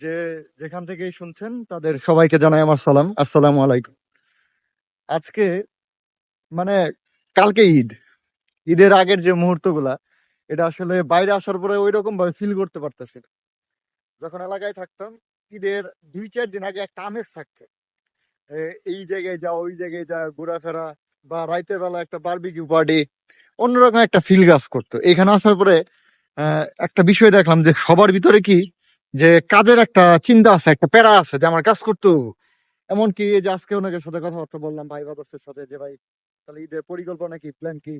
যে যেখান থেকেই শুনছেন, তাদের সবাইকে জানাই আমার সালাম। আসসালামু আলাইকুম। আজকে মানে কালকে ঈদ। ঈদের আগের যে মুহূর্তগুলা, এটা আসলে বাইরে আসার পরে ওই রকম ভাবে ফিল করতে পারতেছি যখন এলাকায় থাকতাম, ঈদের দুই চার দিন আগে একটা আমেজ থাকতো। এই জায়গায় যাও, ওই জায়গায় যা, ঘোরাফেরা বা রাইতের বেলা একটা বারবিকিউ পার্টি অন্যরকম একটা ফিল কাজ করতো। এখানে আসার পরে একটা বিষয় দেখলাম যে সবার ভিতরে কি যে কাজের একটা চিন্তা আছে, একটা প্যারা আছে যে আমার কাজ করতো এমনকি এই যে আজকে ওনাকে সাথে কথাবার্তা বললাম, ভাই বাদসের সাথে যে, ভাই তাহলে ঈদের পরিকল্পনা কি প্ল্যান কি?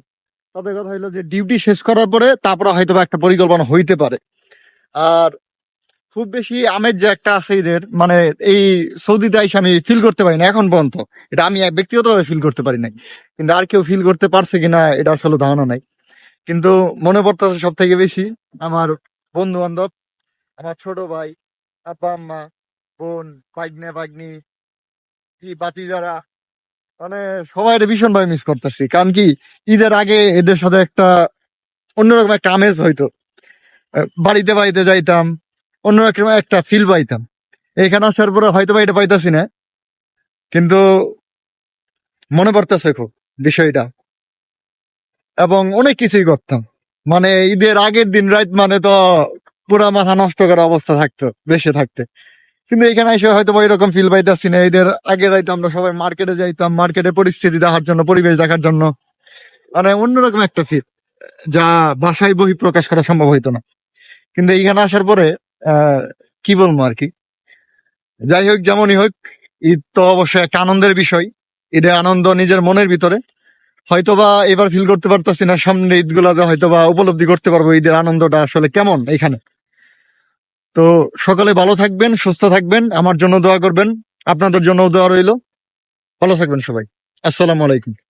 তাদের কথা হইল যে ডিউটি শেষ করার পরে তারপরে হয়তো একটা পরিকল্পনা হইতে পারে। আর খুব বেশি আমেজ যে একটা আছে ঈদের মানে এই সৌদিতে আইসে আমি ফিল করতে পারি না, এখন পর্যন্ত। এটা আমি ব্যক্তিগতভাবে ফিল করতে পারি নাই। কিন্তু আর কেউ ফিল করতে পারছে কিনা, এটা আসলে ধারণা নাই। কিন্তু মনে পড়তেছে সব থেকে বেশি আমার বন্ধু বান্ধব আমার ছোট ভাই আব্বা আম্মা বোন, ভাগ্নে, ভাগ্নি, কি বাতি যারা মানে সবাই ভীষণ ভাবে মিস করতেছি। কারণ কি, ঈদের আগে এদের সাথে একটা অন্যরকম একটা আমেজ হইতো। বাড়িতে বাড়িতে যাইতাম, অন্যরকম একটা ফিল পাইতাম। এখানে আসার পরে হয়তো বা এটা পাইতাছি না, কিন্তু মনে পড়তেছে খুব বিষয়টা। এবং অনেক কিছুই করতাম। মানে ঈদের আগের দিন রাত মানে তো পুরা মাথা নষ্ট করা অবস্থা থাকতো বেশি থাকতে। কিন্তু এখানে এসে হয়তো এরকম ফিল পাইতাছি না। এদের আগে রাইতে আমরা সবাই মার্কেটে যাইতাম মার্কেটে পরিস্থিতি দেখার জন্য, পরিবেশ দেখার জন্য। মানে অন্যরকম একটা ফিল যা বাসায় বহি প্রকাশ করা সম্ভব হইতো না। কিন্তু এইখানে আসার পরে কি বলব আর কি? যাই হোক, যেমনই হোক, ঈদ তো অবশ্যই একটা আনন্দের বিষয়। ঈদের আনন্দ নিজের মনের ভিতরে। হয়তোবা এবার ফিল করতে পারতাছি না সামনে ঈদ গুলাতে হয়তোবা উপলব্ধি করতে পারব ঈদের আনন্দটা আসলে কেমন এখানে। তো সকালে ভালো থাকবেন, সুস্থ থাকবেন, আমার জন্য দোয়া করবেন। আপনাদের জন্য দোয়া রইল। ভালো থাকবেন সবাই। আসসালামু আলাইকুম।